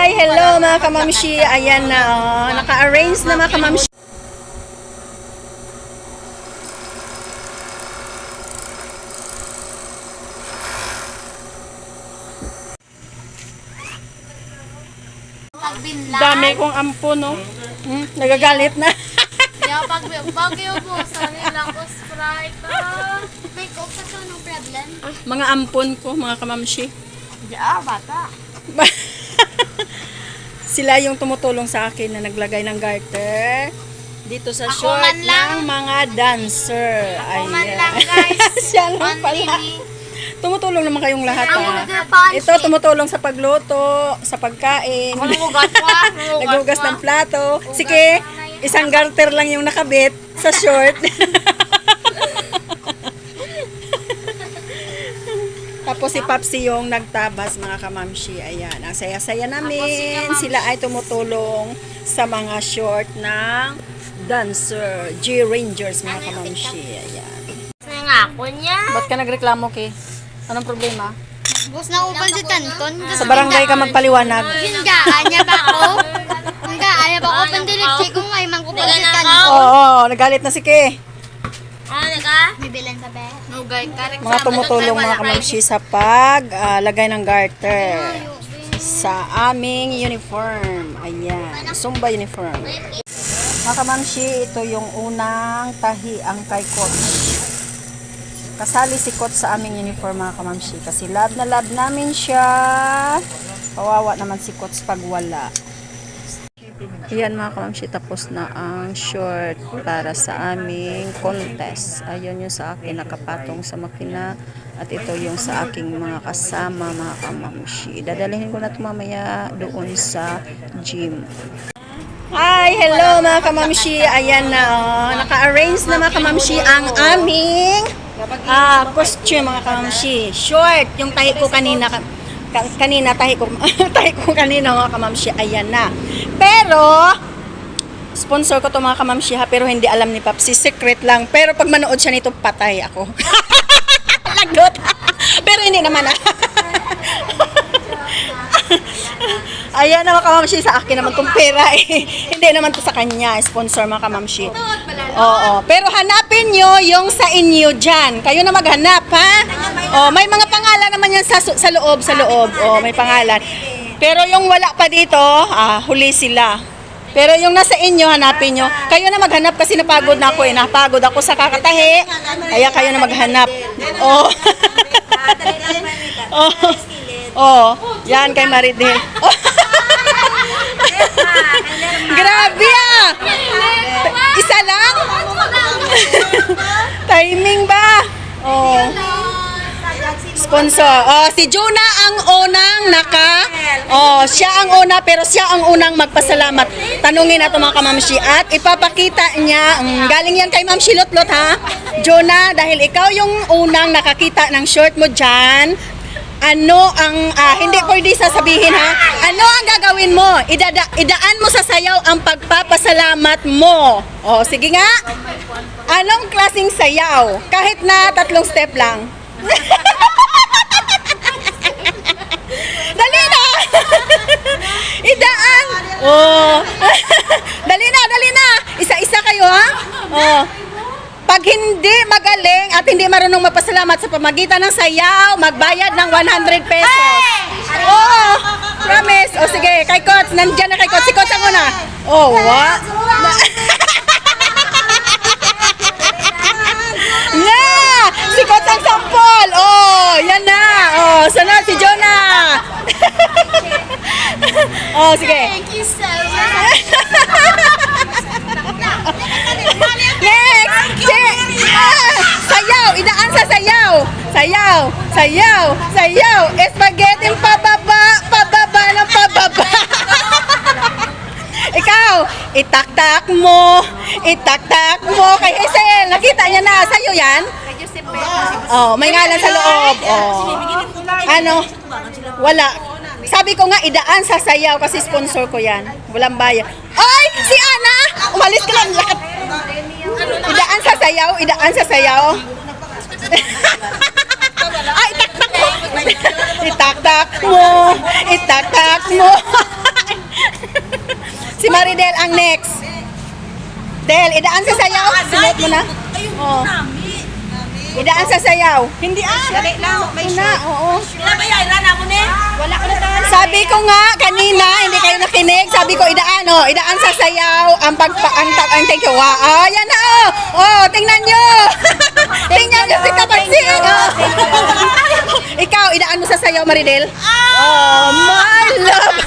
Hi! Hello mga kamamshi! Ayan na, oh. naka-arrange na mga kamamshi. Dami kong ampo, no? Hmm, nagagalit na. Kaya pag bagyo po, sa nilang ko Sprite. Ah. May coke sa to, no problem. mga ampon ko, mga kamamshi. Yeah, bata. Sila yung tumutulong sa akin na naglagay ng garter dito sa Ako short man lang. ng mga dancer. Ako man Ayan. lang, guys. Siya lang pala. Tumutulong naman kayong lahat. Ang ah. Ito tumutulong sa pagluto, sa pagkain. Ah. Naghugas ng plato. Sige, isang garter lang yung nakabit sa short. Tapos si Papsi yung nagtabas mga kamamshi. Ayan, ang saya-saya namin. Sila ay tumutulong sa mga short ng dancer, G-Rangers mga kamamshi. Ayan. Nangako niya. Ba't ka nagreklamo, Kay? Anong problema? Bus na upal si Tanton. Sa barangay ka magpaliwanag. Hinggaan niya ba ako? Hinggaan niya ba ako? Pandilit siya kung ay mangkupal si Tanton. Oo, oh, nagalit na si Kay. Ano ka? Bibilan sa bed. Mga tumutulong mga kamamshi sa paglagay ng garter sa aming uniform. Ayan, Zumba uniform. Mga kamamshi, ito yung unang tahi ang kay coach. Kasali si coach sa aming uniform mga kamamshi kasi love na love namin siya. Kawawa naman si coach pag wala. Ayan mga kamamshi, tapos na ang short para sa aming contest. Ayun yung sa akin nakapatong sa makina at ito yung sa aking mga kasama mga kamamshi. Dadalhin ko na ito mamaya doon sa gym. Hi! Hello mga kamamshi! Ayan na, oh. naka-arrange na mga kamamshi ang aming ah, costume mga kamamshi. Short, yung tahi ko kanina, ka- ka- kanina tahi ko, tahi ko kanina mga kamamshi, ayan na. Pero, sponsor ko to mga kamamshi ha, pero hindi alam ni Papsi, secret lang. Pero pag manood siya nito, patay ako. Lagot! pero hindi naman ah. Ayan na mga kamamshi, sa akin naman tong pera eh. Hindi naman to sa kanya, sponsor mga kamamshi. Oo, pero hanapin nyo yung sa inyo dyan. Kayo na maghanap, ha? Oh, may mga naman yan sa, sa loob, sa loob. Oh, may pangalan. Pero yung wala pa dito, ah, huli sila. Pero yung nasa inyo, hanapin nyo. Kayo na maghanap kasi napagod na ako eh. Napagod ako sa kakatahi. Kaya kayo na maghanap. Oh. oh. Oh, yan kay Maridel. Oh. Grabe ah! Isa lang? Timing ba? Oh. Sponsor. Oh, si Jonah ang unang naka. Oh, siya ang una pero siya ang unang magpasalamat. Tanungin nato mga kamamshi at ipapakita niya. mm, galing yan kay Ma'am Shilotlot ha. Jonah, dahil ikaw yung unang nakakita ng short mo diyan, ano ang ah, hindi pwede sasabihin ha? Ano ang gagawin mo? Idada, idaan mo sa sayaw ang pagpapasalamat mo. Oh, sige nga. Anong klasing sayaw? Kahit na tatlong step lang. Idaan! Oh. dali na, dali na! Isa-isa kayo ha? Oh. Pag hindi magaling at hindi marunong magpasalamat sa pamagitan ng sayaw, magbayad ng 100 pesos. Oo! Promise! O sige, kay Coach, nandyan na kay Coach. Si Coach ang una. Oh, what? Oh, sige. Thank you so much. Next! Si- ah, sayaw! Idaan sa sayaw! Sayaw! Sayaw! Sayaw! Spaghetti pababa! Pababa ng pababa! Ikaw! Itaktak mo! Itaktak mo kay Hazel! Nakita niya na! Sa'yo yan? Oh, may ngalan sa loob. Oh. Ano? Wala. Sabi ko nga, idaan sa sayaw kasi sponsor ko yan. Walang bayad. Ay! Si Ana! Umalis ka lang lahat. Idaan sa sayaw, idaan sa sayaw. Ay, itaktak mo. Itaktak mo. Itaktak mo. Del, ang next. Del, idaan sa sayaw. Sunod mo na. Oh. Idaan sa sayaw. Hindi ah. Dali lang, may Una, oo. Pinabayaran ako ni. Wala ko na tayo. Sabi ko nga kanina, hindi kayo nakinig. Sabi ko idaan oh, idaan sa sayaw ang pag ang, tag- ang thank you. Wow, ah, yan na oh. Oh, tingnan niyo. tingnan niyo si Kapansin. Oh. Ikaw, idaan mo sa sayaw, Maridel. Oh, my love.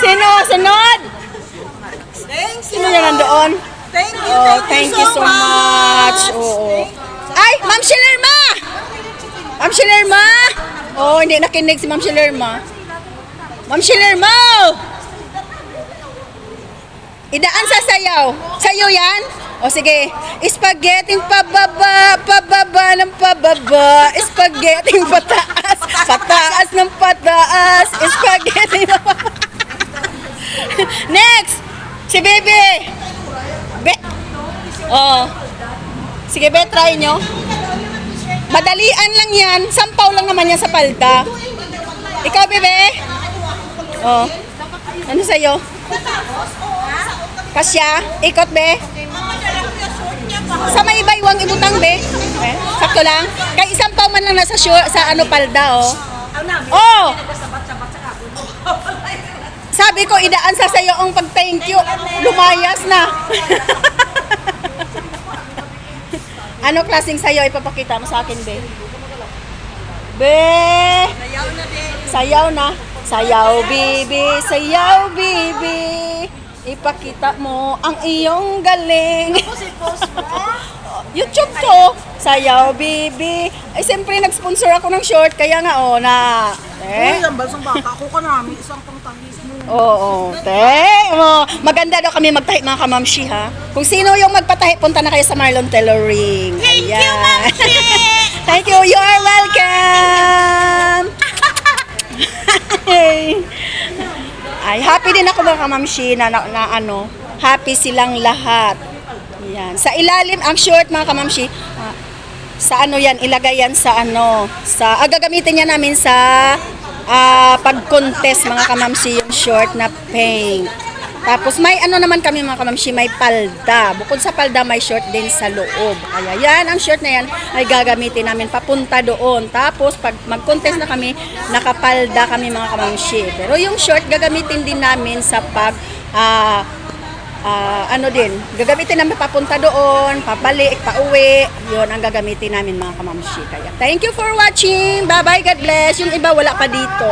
Sino? Sunod? Sino yan nandoon? Thank you, Oh, thank you so much. Oo. Ay, Ma'am Shilerma! Ma'am Shilerma! Oh, hindi nakinig si Ma'am Shilerma. Ma'am Shilerma! Idaan sa sayaw. Sayo yan? O sige. Spaghetti pababa, pababa ng pababa. Spaghetti pataas, pataas ng pataas. Spaghetti Next! Si Bebe! Be Oh. Sige, be, try nyo. Madalian lang yan. Sampaw lang naman yan sa palda. Ikaw, bebe? Oh. Ano sa'yo? Kasya? Ikot, be? Sa may baywang ibutang, be? Sakto lang. Kay isang paw man lang nasa short, sa ano palda, oh. Oh! Sabi ko, idaan sa sayo ang pag-thank you. Lumayas na. ano klaseng sayo ipapakita mo sa akin, be? Be! Sayaw na. Sayaw, bibi. Sayaw, bibi. Ipakita mo ang iyong galing. YouTube to. Sayaw, bibi. Ay, siyempre, nag-sponsor ako ng short. Kaya nga, oh, na. Eh? Uy, ang balsang bata ko ka namin. Isang pangtangis mo. Oo, te. Oh, maganda daw kami magtahi mga kamamshi ha. Kung sino yung magpatahi, punta na kayo sa Marlon Tailoring. Thank you, mamshi! Thank you. You are welcome. Ay, happy din ako mga kamamshi na, na, na ano, happy silang lahat. Yan. Sa ilalim, ang short mga kamamshi, sa ano yan, ilagay yan sa ano, sa, ah, gagamitin niya namin sa ah, pag-contest mga kamamsi yung short na paint. Tapos may ano naman kami mga kamamsi, may palda. Bukod sa palda, may short din sa loob. Kaya yan, ang short na yan ay gagamitin namin papunta doon. Tapos pag mag-contest na kami, nakapalda kami mga kamamsi. Pero yung short, gagamitin din namin sa pag ah, Ah, ano din, gagamitin namin papunta doon, pabalik, pauwi. Yun ang gagamitin namin mga kamamshi. Kaya thank you for watching. Bye-bye, God bless. Yung iba wala pa dito.